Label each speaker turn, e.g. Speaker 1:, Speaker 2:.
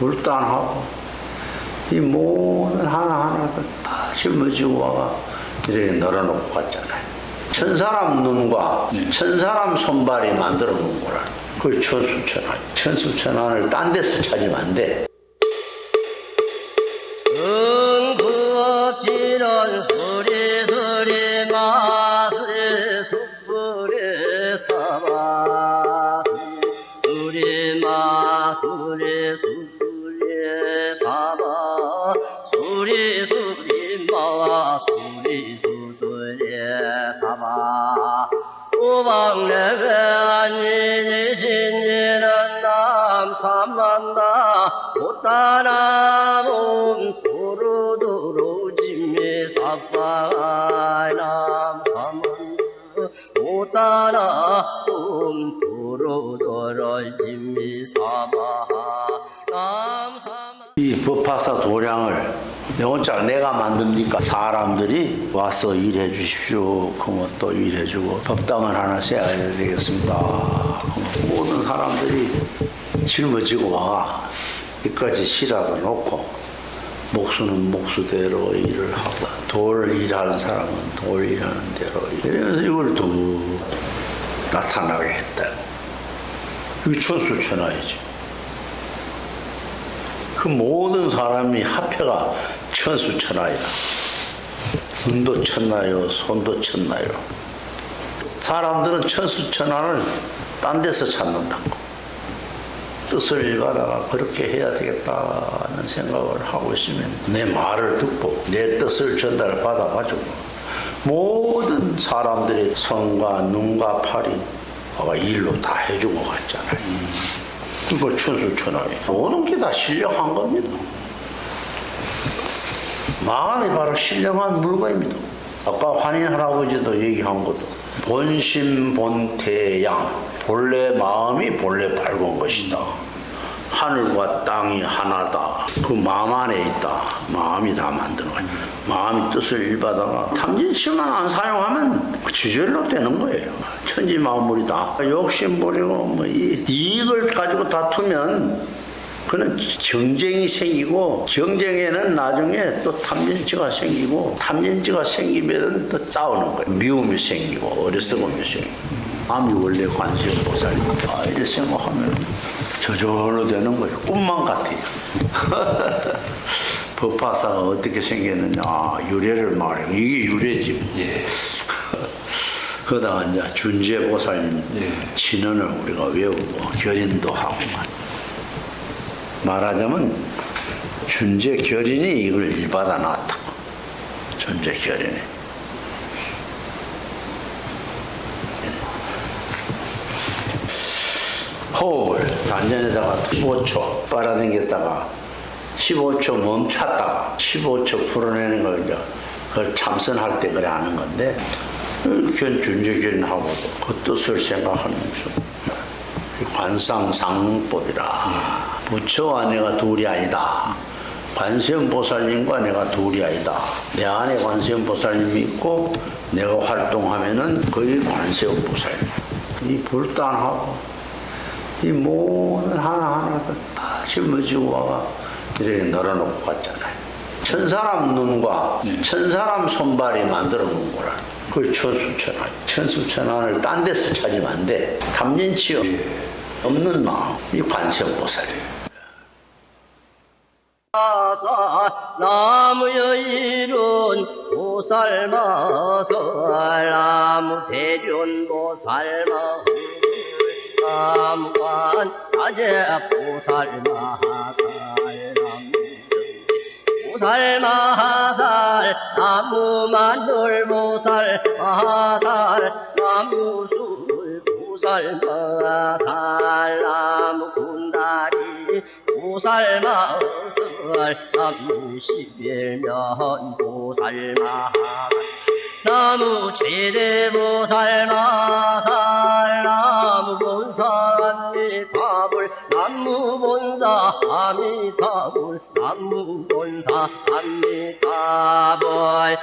Speaker 1: 불단하고 이 모든 하나하나를 다 짊어지고 와가 이렇게 널어놓고 갔잖아요. 천사람 눈과 천사람 손발이 만들어 놓은 거라. 그걸 천수천안. 천수천안을 딴 데서 찾으면 안 돼.
Speaker 2: 응급지는 소리 소리 마소리 숯불에 사마 소리 마소리 숯불 오방내배 아니니 신이는 남 삼만다. 못따라 몸 도로도로 짐미 사파남 삼만다 못따라 몸 도로도로 짐미 사파 남 삼만
Speaker 1: 이 법화사 도량을 내 혼자 내가 만듭니까? 사람들이 와서 일해 주십시오. 그러면 또 일해 주고 법당을 하나 세워야 되겠습니다. 모든 사람들이 짊어지고 와. 여기까지 시라도 놓고 목수는 목수대로 일을 하고 돌 일하는 사람은 돌 일하는 대로 이러면서 이걸 두 나타나게 했다. 이게 천수천하이지. 그 모든 사람이 합해가 천수천하이다. 눈도 쳤나요? 손도 쳤나요? 사람들은 천수천하를 딴 데서 찾는다고. 뜻을 받아가 그렇게 해야 되겠다는 생각을 하고 있으면 내 말을 듣고 내 뜻을 전달 받아가지고 모든 사람들의 손과 눈과 팔이 와가 일로 다 해주고 갔잖아요. 그걸 천수천하에 모든 게다 신령한 겁니다. 마음이 바로 신령한 물건입니다. 아까 환인 할아버지도 얘기한 것도 본심 본태양 본래 마음이 본래 밝은 것이다. 하늘과 땅이 하나다. 그 마음 안에 있다. 마음이 다 만드는 거야. 마음이 뜻을 일받아가 탐진치만 안 사용하면 지절로 되는 거예요. 천지 만물이다. 욕심 부리고 뭐 이 이익을 가지고 다투면 그는 경쟁이 생기고 경쟁에는 나중에 또 탐진치가 생기고 탐진치가 생기면 또 싸우는 거예요. 미움이 생기고 어리석음이 생기고 마음이 원래 관세음보살이다 이렇게 생각하면 저절로 되는 거예요. 꿈만 같아요. 법화사가 어떻게 생겼느냐 아, 유래를 말해요. 이게 유래지.
Speaker 3: 예.
Speaker 1: 그러다가 이제 준재보살님
Speaker 3: 예.
Speaker 1: 진언을 우리가 외우고 결인도 하고만 말하자면 준재 결인이 이걸 일받아 놨다고. 준재 결인이. 호흡을 단전에다가 15초 빨아당겼다가 15초 멈췄다가 15초 풀어내는 걸 이제 그걸 참선할 때 그래 하는 건데 견 준재견하고도 그 뜻을 생각하면서 관상상법이라 부처와 내가 둘이 아니다. 관세음 보살님과 내가 둘이 아니다. 내 안에 관세음 보살님이 있고 내가 활동하면은 거기 관세음 보살님. 이 불단하고 이 모든 하나하나를 다 짊어지고 와가 이렇게 널어놓고 갔잖아요. 천사람 눈과 천사람 손발이 만들어 놓은 거라. 그걸 천수천안. 천수천안을 딴 데서 찾으면 안 돼. 탐진치 없는 마음. 이 관세음 보살이에요.
Speaker 2: 마사 나무의 이룬 보살마설 나무 대륜 보살마설 나무관 아재 보살마살 보살마살 나무 만들 보살 마살 나무술 보살마살 나무 보살마살 나무 십일면 보살마. 나무 최대 보살마살 나무 본사 아미타불 나무 본사 아미 타불 나무 본사 아미 타불